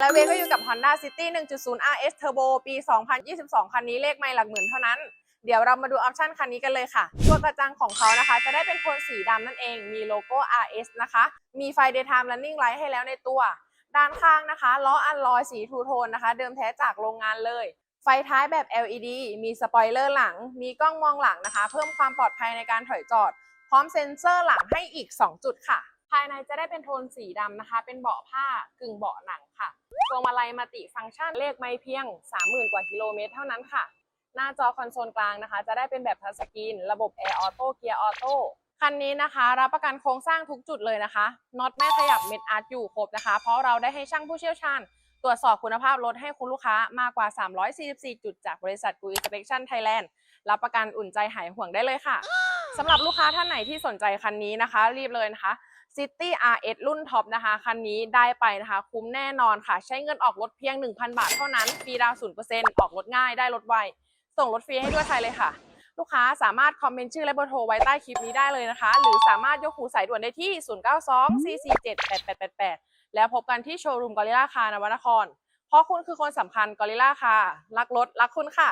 และเวก็อยู่กับ Honda City 1.0 RS Turbo ปี 2022 คันนี้เลขไม่หลักหมื่นเท่านั้น เดี๋ยวเรามาดูออปชันคันนี้กันเลยค่ะ ตัวกระจังของเขานะคะ จะได้เป็นโทนสีดำนั่นเอง มีโลโก้ RS นะคะ มีไฟ Daytime Running Light ให้แล้วในตัว ด้านข้างนะคะล้ออัลลอยสีทูโทนนะคะ เดิมแท้จากโรงงานเลย ไฟท้ายแบบ LED มีสปอยเลอร์หลัง มีกล้องมองหลังนะคะ เพิ่มความปลอดภัยในการถอยจอด พร้อมเซ็นเซอร์หลังให้อีก 2 จุดค่ะายในจะได้เป็นโทนสีดำนะคะ เป็นเบาะผ้ากึ่งเบาะหนังค่ะพวงมาลัยมัลติฟังก์ชันเลขไม่เพียง 30,000 กว่ากิโลเมตรเท่านั้นค่ะ หน้าจอคอนโซลกลางนะคะ จะได้เป็นแบบทัชสกรีน ระบบแอร์ออโต้เกียร์ออโต้คันนี้นะคะ รับประกันโครงสร้างทุกจุดเลยนะคะน็อตไม่ขยับเม็ดอาร์ตอยู่ครบนะคะ เพราะเราได้ให้ช่างผู้เชี่ยวชาญ ตรวจสอบคุณภาพรถให้คุณลูกค้ามากกว่า 344 จุดจากบริษัทกูอินสเป t ชั่นไทยแลนด์รับประกันอุ่นใจหายห่วงได้เลยค่ะสำหรับลูกค้าท่านไหนที่สนใจคันนี้นะคะ รีบเลยนะคะ City RS รุ่นท็อปนะคะ คันนี้ได้ไปนะคะ คุ้มแน่นอนค่ะ ใช้เงินออกรถเพียง 1,000 บาทเท่านั้นฟรีดาวน์0%ออกรถง่ายได้รถไว ส่งรถฟรีให้ด้วยไทยเลยค่ะ ลูกค้าสามารถคอมเมนต์ชื่อและเบอร์โทรไว้ใต้คลิปนี้ได้เลยนะคะ หรือสามารถยกหูสายด่วนได้ที่ 0924478888 แล้วพบกันที่โชว์รูมกอริล่าคาร์นวนคร เพราะคุณคือคนสำคัญกอริล่าค่ะรักรถรักคุณค่ะ